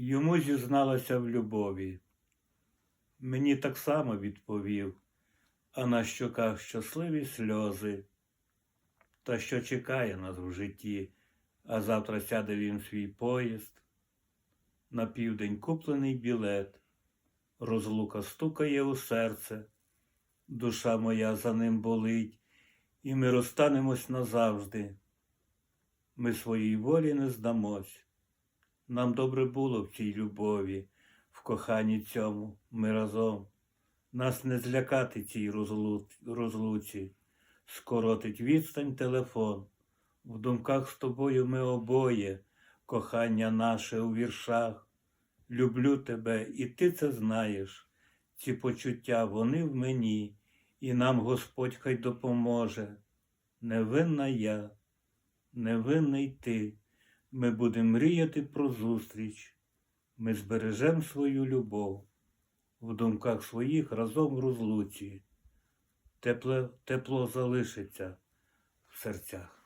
Йому зізналася в любові. Мені так само відповів, а на щоках щасливі сльози. Та що чекає нас в житті, а завтра сяде він свій поїзд. На південь куплений білет, розлука стукає у серце, душа моя за ним болить, і ми розстанемось назавжди. Ми своїй волі не здамось. Нам добре було в цій любові, в коханні цьому ми разом. Нас не злякати цій розлу... розлуці, скоротить відстань телефон. В думках з тобою ми обоє, кохання наше у віршах. Люблю тебе, і ти це знаєш. Ці почуття вони в мені, і нам Господь хай допоможе. Невинна я, невинний ти. Ми будемо мріяти про зустріч. Ми збережемо свою любов в думках своїх разом в розлуці. Тепло, тепло залишиться в серцях.